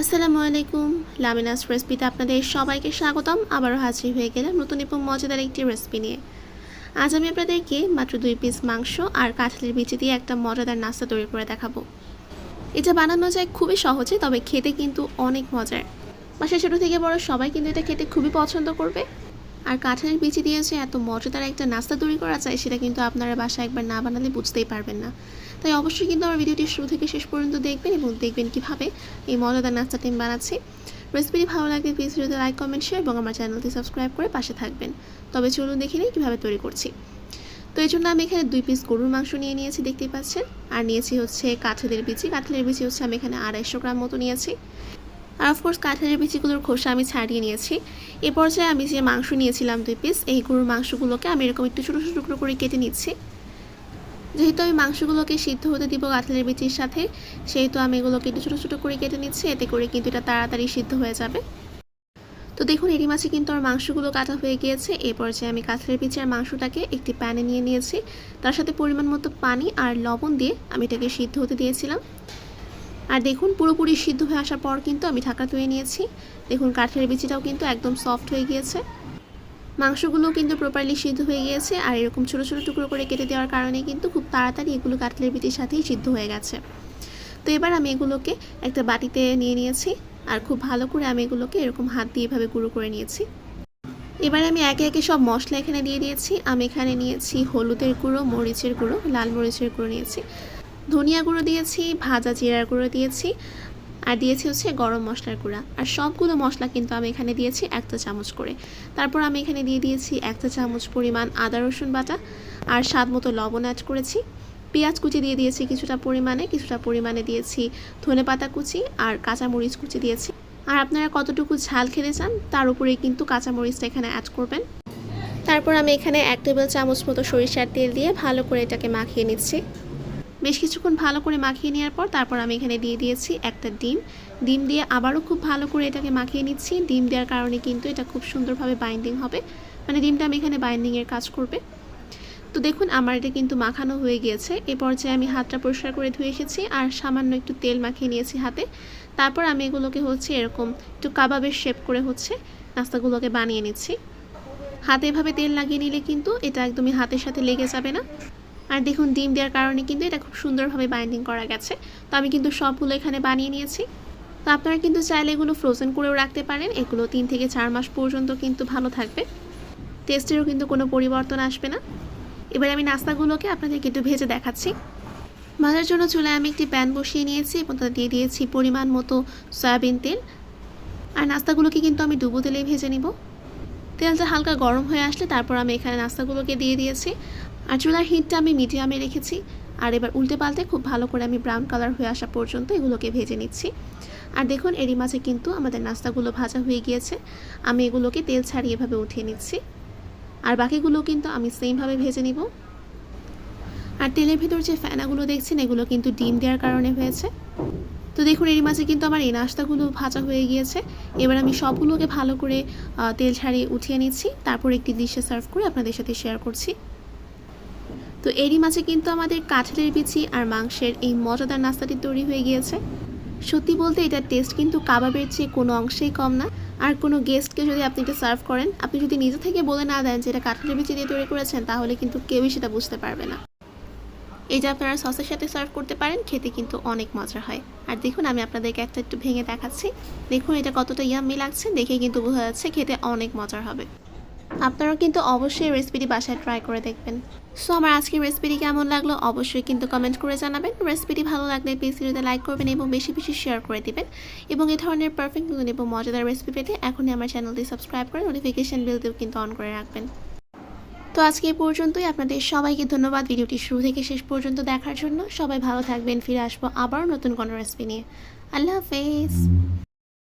আসসালামু আলাইকুম। লামিনাস রেসিপিতে আপনাদের সবাইকে স্বাগতম। আবারও হাজির হয়ে গেলাম নতুন এবং মজাদার একটি রেসিপি নিয়ে। আজ আমি আপনাদেরকে মাত্র দুই পিস মাংস আর কাঁঠালের বিচি দিয়ে একটা মজাদার নাস্তা তৈরি করে দেখাবো। এটা বানানো যায় খুবই সহজে, তবে খেতে কিন্তু অনেক মজার। বাসায় ছোটো থেকে বড় সবাই কিন্তু এটা খেতে খুবই পছন্দ করবে। আর কাঁঠালের বিচি দিয়ে যে এত মজাদার একটা নাস্তা তৈরি করা যায়, সেটা কিন্তু আপনারা বাসায় একবার না বানালে বুঝতেই পারবেন না। তাই অবশ্যই কিন্তু আমার ভিডিওটি শুরু থেকে শেষ পর্যন্ত দেখবেন এবং দেখবেন কীভাবে এই মজাদার নাস্তাটি আমি বানাচ্ছি। রেসিপিটি ভালো লাগলে প্লিজ ভিডিওতে লাইক কমেন্ট শেয়ার এবং আমার চ্যানেলটি সাবস্ক্রাইব করে পাশে থাকবেন। তবে চলুন দেখে নিই কীভাবে তৈরি করছি। তো এই জন্য আমি এখানে দুই পিস গরুর মাংস নিয়ে নিয়েছি দেখতেই পাচ্ছেন। আর নিয়েছি হচ্ছে কাঁঠালের বিচি। কাঁঠালের বিচি হচ্ছে আমি এখানে আড়াইশো গ্রাম মতো নিয়েছি। আর অফকোর্স কাঁঠালের বিচিগুলোর খোসা আমি ছাড়িয়ে নিয়েছি। এ পর্যায়ে আমি যে মাংস নিয়েছিলাম দুই পিস এই গরুর মাংসগুলোকে আমি এরকম একটু ছোটো ছোটো, টুকরো করে কেটে নিচ্ছি। যেহেতু আমি মাংসগুলোকে সিদ্ধ হতে দিব কাঁঠালের বিচির সাথে, সেহেতু আমি এগুলোকে একটু ছোটো ছোটো করে কেটে নিচ্ছি, এতে করে কিন্তু এটা তাড়াতাড়ি সিদ্ধ হয়ে যাবে। তো দেখুন, এরই মাছে কিন্তু আমার মাংসগুলো কাটা হয়ে গিয়েছে। এই পর্যায়ে আমি কাঁঠালের বিচি আর মাংসটাকে একটি প্যানে নিয়ে নিয়েছি। তার সাথে পরিমাণ মতো পানি আর লবণ দিয়ে আমি এটাকে সিদ্ধ হতে দিয়েছিলাম। আর দেখুন, পুরোপুরি সিদ্ধ হয়ে আসার পর কিন্তু আমি ঢাকা ধুয়ে নিয়েছি। দেখুন, কাঠের বিচিটাও কিন্তু একদম সফট হয়ে গিয়েছে। মাংসগুলো কিন্তু প্রপারলি সিদ্ধ হয়ে গিয়েছে আর এরকম ছোটো ছোটো টুকরো করে কেটে দেওয়ার কারণে কিন্তু খুব তাড়াতাড়ি এগুলো কাটলের বিচির সাথেই সিদ্ধ হয়ে গেছে। তো এবার আমি এগুলোকে একটা বাটিতে নিয়ে নিয়েছি আর খুব ভালো করে আমি এগুলোকে এরকম হাত দিয়ে এভাবে গুঁড়ো করে নিয়েছি। এবার আমি একে একে সব মশলা এখানে দিয়ে দিয়েছি। আমি এখানে নিয়েছি হলুদের গুঁড়ো, মরিচের গুঁড়ো, লাল মরিচের গুঁড়ো নিয়েছি। ধনিয়া গুঁড়ো দিয়েছি, ভাজা জিরার গুঁড়ো দিয়েছি, আর দিয়েছি হচ্ছে গরম মশলার গুঁড়া। আর সবগুলো মশলা কিন্তু আমি এখানে দিয়েছি একটা চামচ করে। তারপর আমি এখানে দিয়ে দিয়েছি একটা চামচ পরিমাণ আদা, রসুন বাটা, আর স্বাদ মতো লবণ অ্যাড করেছি। পেঁয়াজ কুচি দিয়ে দিয়েছি কিছুটা পরিমাণে কিছুটা পরিমাণে দিয়েছি ধনে পাতা কুচি আর কাঁচামরিচ কুচি দিয়েছি। আর আপনারা কতটুকু ঝাল খেতে চান, তার উপরেই কিন্তু কাঁচামরিচটা এখানে অ্যাড করবেন। তারপর আমি এখানে এক টেবিল চামচ মতো সরিষার তেল দিয়ে ভালো করে এটাকে মাখিয়ে নিচ্ছি। বেশ কিছুক্ষণ ভালো করে মাখিয়ে নেওয়ার পর তারপর আমি এখানে দিয়ে দিয়েছি একটা ডিম। ডিম দিয়ে আবারও খুব ভালো করে এটাকে মাখিয়ে নিচ্ছি। ডিম দেওয়ার কারণে কিন্তু এটা খুব সুন্দরভাবে বাইন্ডিং হবে। মানে ডিমটা আমি এখানে বাইন্ডিংয়ের কাজ করবে। তো দেখুন, আমার এটা কিন্তু মাখানো হয়ে গিয়েছে। এ পর্যায়ে আমি হাতটা পরিষ্কার করে ধুয়ে এসেছি আর সামান্য একটু তেল মাখিয়ে নিয়েছি হাতে। তারপর আমি এগুলোকে হচ্ছে এরকম একটু কাবাবের শেপ করে হচ্ছে নাস্তাগুলোকে বানিয়ে নিচ্ছি। হাতে এভাবে তেল লাগিয়ে নিলে কিন্তু এটা একদমই হাতের সাথে লেগে যাবে না। আর দেখুন, ডিম দেওয়ার কারণে কিন্তু এটা খুব সুন্দরভাবে বাইন্ডিং করা গেছে। তো আমি কিন্তু সবগুলো এখানে বানিয়ে নিয়েছি। তো আপনারা কিন্তু চাইলে এগুলো ফ্রোজেন করেও রাখতে পারেন। এগুলো তিন থেকে চার মাস পর্যন্ত কিন্তু ভালো থাকবে। টেস্টেরও কিন্তু কোনো পরিবর্তন আসবে না। এবার আমি নাস্তাগুলোকে আপনাদেরকে একটু ভেজে দেখাচ্ছি। ভাজার জন্য চুলায় আমি একটি প্যান বসিয়ে নিয়েছি এবং তাতে দিয়ে দিয়েছি পরিমাণ মতো সয়াবিন তেল। আর নাস্তাগুলোকে কিন্তু আমি ডুবো তেলেই ভেজে নিব। তেলটা হালকা গরম হয়ে আসলে তারপর আমি এখানে নাস্তাগুলোকে দিয়ে দিয়েছি। আর চুলার হিটটা আমি মিডিয়ামে রেখেছি। আর এবার উল্টে পাল্টে খুব ভালো করে আমি ব্রাউন কালার হয়ে আসা পর্যন্ত এগুলোকে ভেজে নিচ্ছি। আর দেখুন, এরই মাঝে কিন্তু আমাদের নাস্তাগুলো ভাজা হয়ে গিয়েছে। আমি এগুলোকে তেল ছাড়িয়ে এভাবে উঠিয়ে নিচ্ছি। আর বাকিগুলো কিন্তু আমি সেমভাবে ভেজে নিব। আর তেলের ভেতর যে ফ্যানাগুলো দেখছেন, এগুলো কিন্তু ডিম দেওয়ার কারণে হয়েছে। তো দেখুন, এরই মাঝে কিন্তু আমার এই নাস্তাগুলো ভাজা হয়ে গিয়েছে। এবার আমি সবগুলোকে ভালো করে তেল ছাড়িয়ে উঠিয়ে নিচ্ছি। তারপর একটি ডিশে সার্ভ করে আপনাদের সাথে শেয়ার করছি। তো এরই মাঝে কিন্তু আমাদের কাঁঠালের বিচি আর মাংসের এই মজাদার নাস্তাটি তৈরি হয়ে গিয়েছে। সত্যি বলতে এটার টেস্ট কিন্তু কাবাবের চেয়ে কোনো অংশেই কম না। আর কোনো গেস্টকে যদি আপনি এটা সার্ভ করেন, আপনি যদি নিজে থেকে বলে না দেন যে এটা কাঁঠালের বিচি দিয়ে তৈরি করেছেন, তাহলে কিন্তু কেউই সেটা বুঝতে পারবে না। এটা আপনারা সসের সাথে সার্ভ করতে পারেন, খেতে কিন্তু অনেক মজা হয়। আর দেখুন, আমি আপনাদেরকে একটা একটু ভেঙে দেখাচ্ছি। দেখুন, এটা কতটা ইয়াম্মি লাগছে। দেখে কিন্তু বোঝা যাচ্ছে খেতে অনেক মজার হবে। আপনারাও কিন্তু অবশ্যই রেসিপিটি বাসায় ট্রাই করে দেখবেন। সো আমার আজকের রেসিপিটি কেমন লাগল অবশ্যই কিন্তু কমেন্ট করে জানাবেন। রেসিপিটি ভালো লাগলে প্লিজ ভিডিওতে লাইক করবেন এবং বেশি বেশি শেয়ার করে দিবেন। এবং এই ধরনের পারফেক্ট নতুন এবং মজাদার রেসিপি পেতে এখনই আমার চ্যানেলটি সাবস্ক্রাইব করে নোটিফিকেশন বিলতেও কিন্তু অন করে রাখবেন। তো আজকে এই পর্যন্তই। আপনাদের সবাইকে ধন্যবাদ। ভিডিওটি শুরু থেকে শেষ পর্যন্ত দেখার জন্য। সবাই ভালো থাকবেন। ফিরে আসব আবারও নতুন কোনো রেসিপি নিয়ে। আল্লাহ হাফেজ।